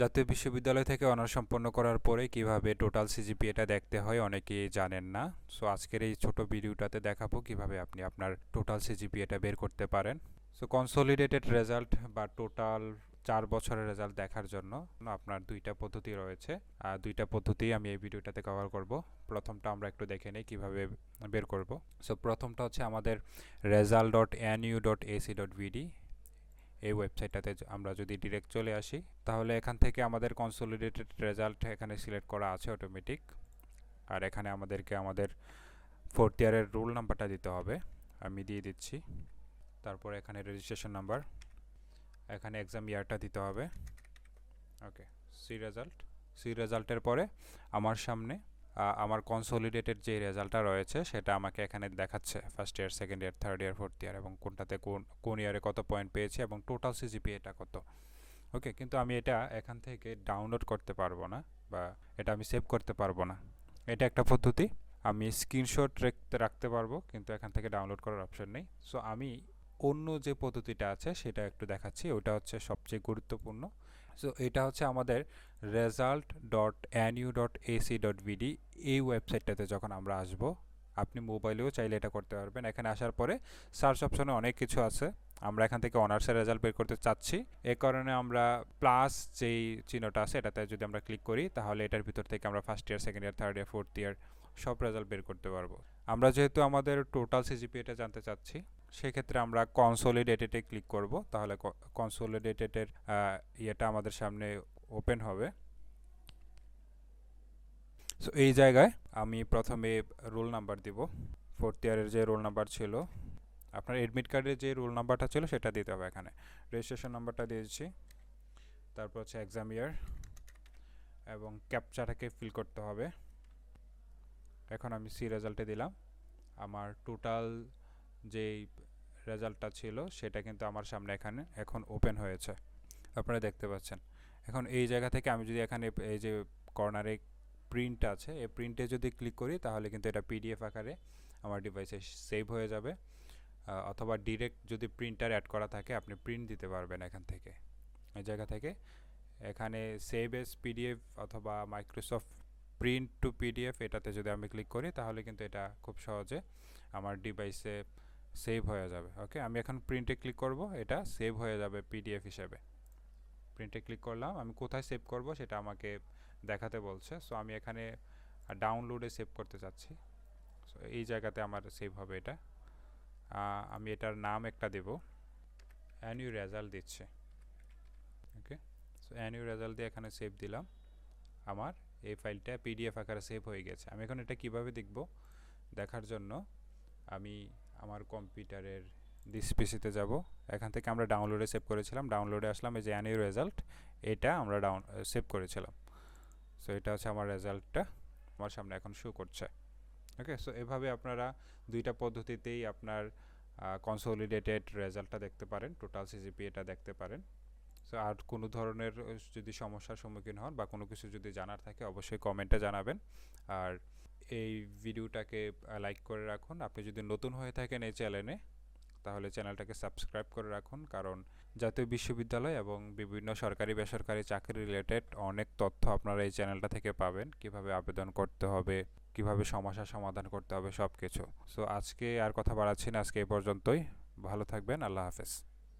জাতীয় বিশ্ববিদ্যালয় থেকে অনার্স সম্পন্ন করার পরে কীভাবে টোটাল সিজিপিএটা দেখতে হয় অনেকেই জানেন না। সো আজকের এই ছোট ভিডিওটাতে দেখাবো কীভাবে আপনি আপনার টোটাল সিজিপিএটা বের করতে পারেন। সো কনসোলিডেটেড রেজাল্ট বা টোটাল চার বছরের রেজাল্ট দেখার জন্য আপনার দুইটা পদ্ধতি রয়েছে। আর দুইটা পদ্ধতি আমি এই ভিডিওটাতে কভার করব। প্রথমটা আমরা একটু দেখে নিই কীভাবে বের করব। সো প্রথমটা হচ্ছে আমাদের result dot N U dot AC dot BD এই ওয়েবসাইটটাতে আমরা যদি ডিরেক্ট চলে আসি, তাহলে এখান থেকে আমাদের কনসোলিডেটেড রেজাল্ট এখানে সিলেক্ট করা আছে অটোমেটিক আর এখানে আমাদেরকে আমাদের ফোর্থ ইয়ারের রোল নাম্বারটা দিতে হবে। আমি দিয়ে দিচ্ছি। তারপর এখানে রেজিস্ট্রেশন নাম্বার এখানে এক্সাম ইয়ারটা দিতে হবে। ওকে সি রেজাল্ট সি রেজাল্টের পরে আমার সামনে আমার কনসোলিডেটেড যে রেজাল্টটা রয়েছে সেটা আমাকে এখানে দেখাচ্ছে first year second year third year fourth year এবং কোনটাতে কোন কোন ইয়ারে কত পয়েন্ট পেয়েছি এবং টোটাল সিজিপি এটা কত। ওকে কিন্তু আমি এটা এখান থেকে ডাউনলোড করতে পারব না বা এটা আমি সেভ করতে পারব না। এটা একটা পদ্ধতি। আমি স্ক্রিনশট রাখতে রাখতে পারব কিন্তু এখান থেকে ডাউনলোড করার অপশন নেই। সো আমি অন্য যে পদ্ধতিটা আছে সেটা একটু দেখাচ্ছি। ওটা হচ্ছে সবচেয়ে গুরুত্বপূর্ণ। সো এটা হচ্ছে আমাদের result dot NU dot AC dot BD এই ওয়েবসাইটটাতে যখন আমরা আসব, আপনি মোবাইলেও চাইলে এটা করতে পারবেন। এখানে আসার পরে সার্চ অপশনে অনেক কিছু আছে। আমরা এখান থেকে অনার্সের রেজাল্ট বের করতে চাচ্ছি। এ কারণে আমরা প্লাস যেই চিহ্নটা আছে, এটাতে যদি আমরা ক্লিক করি, তাহলে এটার ভিতর থেকে আমরা first year second year third year fourth year সব রেজাল্ট বের করতে পারব। আমরা যেহেতু আমাদের টোটাল সিজিপি এটা জানতে চাচ্ছি সেক্ষেত্রে আমরা কনসোলিডেটেডে ক্লিক করব, তাহলে কনসোলিডেটেডের ইয়েটা আমাদের সামনে ওপেন হবে। সো এই জায়গায় আমি প্রথমে রোল নাম্বার দিব। ফোর্থ ইয়ারের যে রোল নাম্বার ছিল, আপনার এডমিট কার্ডের যে রোল নাম্বারটা ছিল, সেটা দিতে হবে এখানে। রেজিস্ট্রেশন নাম্বারটা দিয়েছি, তারপর হচ্ছে এক্সাম ইয়ার এবং ক্যাপচাটাকে ফিল করতে হবে। এখন আমি সি রেজাল্টে দিলাম। আমার টোটাল যেই রেজাল্টটা ছিল সেটা কিন্তু আমার সামনে এখানে এখন ওপেন হয়েছে। আপনারা দেখতে পাচ্ছেন। এখন এই জায়গা থেকে আমি যদি এখানে এই যে কর্নারে প্রিন্ট আছে, এই প্রিন্টে যদি ক্লিক করি তাহলে কিন্তু এটা পিডিএফ আকারে আমার ডিভাইসে সেভ হয়ে যাবে। অথবা ডিরেক্ট যদি প্রিন্টার অ্যাড করা থাকে, আপনি প্রিন্ট দিতে পারবেন এখান থেকে। এই জায়গা থেকে এখানে সেভ এস পিডিএফ অথবা মাইক্রোসফট প্রিন্ট টু পিডিএফ এটাতে যদি আমি ক্লিক করি তাহলে কিন্তু এটা খুব সহজে আমার ডিভাইসে সেভ হয়ে যাবে। ওকে আমি এখন প্রিন্টে ক্লিক করব, এটা সেভ হয়ে যাবে পিডিএফ হিসেবে। প্রিন্টে ক্লিক করলাম, আমি কোথায় সেভ করব সেটা আমাকে দেখাতে বলছে। সো আমি এখানে ডাউনলোডে সেভ করতে চাচ্ছি। সো এই জায়গাতে আমার সেভ হবে এটা। আমি এটার নাম একটা দেব। অ্যানিউ রেজাল্ট দিচ্ছে। ওকে সো অ্যানিউ রেজাল্ট দিয়ে এখানে সেভ দিলাম। আমার এই ফাইলটা পিডিএফ আকারে সেভ হয়ে গেছে। আমি এখন এটা কীভাবে দেখব? দেখার জন্য আমি আমার কম্পিউটারের দিস পিসিতে যাব। এখান থেকে আমরা ডাউনলোডে সেভ করেছিলাম। ডাউনলোডে আসলাম এই যে অ্যানিউ রেজাল্ট এটা আমরা ডাউন সেভ করেছিলাম। সো এটা হচ্ছে আমার রেজাল্টটা আমার সামনে এখন শো করছে। ওকে সো এভাবে আপনারা দুইটা পদ্ধতিতেই আপনার কনসোলিডেটেড রেজাল্টটা দেখতে পারেন টোটাল সিজিপি এটা দেখতে পারেন। সো আর কোনো ধরনের যদি সমস্যার সম্মুখীন হন বা কোনো কিছু যদি জানার থাকে, অবশ্যই কমেন্টে জানাবেন। আর এই ভিডিওটাকে লাইক করে রাখুন। আপনি যদি নতুন হয়ে থাকেন এই চ্যানেলে, তাহলে চ্যানেলটাকে সাবস্ক্রাইব করে রাখুন, কারণ জাতীয় বিশ্ববিদ্যালয় এবং বিভিন্ন সরকারি, বেসরকারি চাকরি রিলেটেড অনেক তথ্য আপনারা এই চ্যানেলটা থেকে পাবেন। কীভাবে আবেদন করতে হবে, কীভাবে সমস্যার সমাধান করতে হবে সব কিছু সো আজকে আর কথা বাড়াচ্ছি না। আজকে এই পর্যন্তই। ভালো থাকবেন। আল্লাহ হাফেজ।